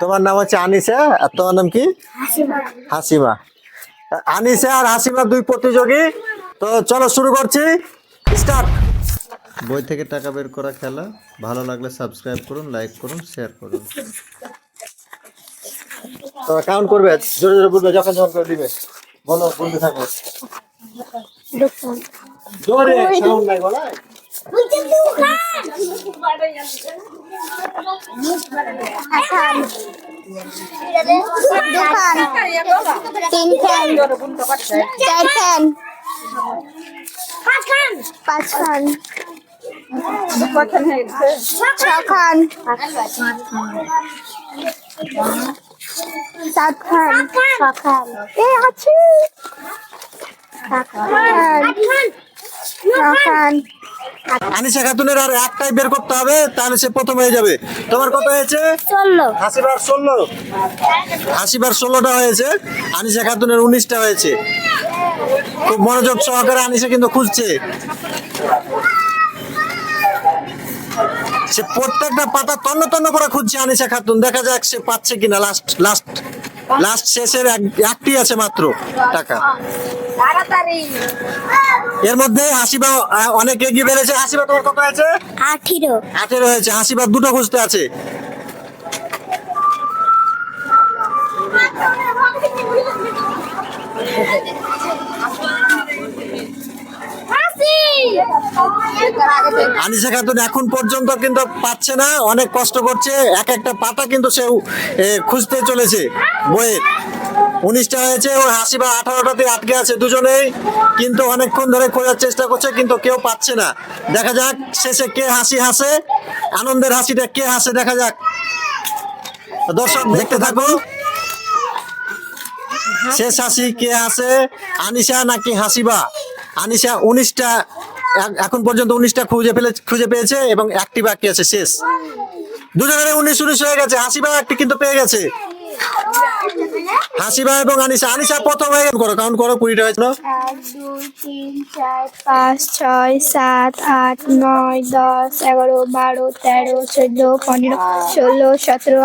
তোমার নাম হচ্ছে আনিসা আর তোমার নাম কি? হাসিমা। আনিসা আর হাসিমা দুই প্রতিযোগী। তো চলো শুরু করছি। স্টার্ট। বই থেকে টাকা বের করা খেলা। ভালো লাগলে সাবস্ক্রাইব করুন লাইক করুন শেয়ার করুন। তো কাউন্ট করবে জোরে জোরে বলবে যখন যখন করে দিবে। বলো বলতে থাকো। জোরে সাউন্ড নাই বলা। Kan? Mencetukan. Akan. Dukan. Tinken. Cecen. Paskan. Paskan. Sakan. Sakan. Sakan. Eh, acu. Sakan. Sakan. Sakan. Anisa খাতুনের আর একটাই বের করতে হবে তাহলে সে প্রথম হয়ে যাবে। তোমার কত হয়েছে? হাসিবার ষোলো। হাসিবার ষোলোটা হয়েছে আনিসা খাতুনের উনিশটা হয়েছে। খুব মনোযোগ সহকারে আনিসা কিন্তু খুঁজছে। সে প্রত্যেকটা পাতা তন্ন তন্ন করে খুঁজছে আনিসা খাতুন। দেখা যাক সে পাচ্ছে কিনা লাস্ট লাস্ট লাস্ট শেষের এক- একটি আছে মাত্র টাকা। এর মধ্যে হাসিবা আহ, অনেক এগিয়ে বেড়েছে। হাসিবা তোমার কত আছে? আঠেরো। আঠেরো হয়েছে। হাসিবা দুটো খুঁজতে আছে। আনিসা খাতুন এখন পর্যন্ত কিন্তু পাচ্ছে না, অনেক কষ্ট করছে। এক একটা পাতা কিন্তু সে খুঁজতে চলেছে বইয়ের উনিশটা হয়েছে ও হাসিবা আঠারোটাতে আটকে আছে দুজনেই, কিন্তু অনেকক্ষণ ধরে খোঁজার চেষ্টা করছে, কিন্তু কেউ পাচ্ছে না। দেখা যাক, শেষে কে হাসি হাসে, আনন্দের হাসিটা কে হাসে, দেখা যাক। দর্শক, দেখতে থাকো। শেষ হাসি কে হাসে, আনিসা নাকি হাসিবা? আনিসা উনিশটা এখন পর্যন্ত উনিশটা খুঁজে ফেলে খুঁজে পেয়েছে এবং একটি বাকি আছে, শেষ। দুজনের উনিশ উনিশ হয়ে গেছে। হাসিবা একটি কিন্তু পেয়ে গেছে। হাসিবা এবং আনিসা আনিসা প্রথম হয়ে করো কাউন্ট করো, কুড়িটা হয়েছিল। এক, দুই, তিন, চার, পাঁচ, ছয়, সাত, আট, নয়, দশ, এগারো, বারো, তেরো, চোদ্দ, পনেরো, ষোলো, সতেরো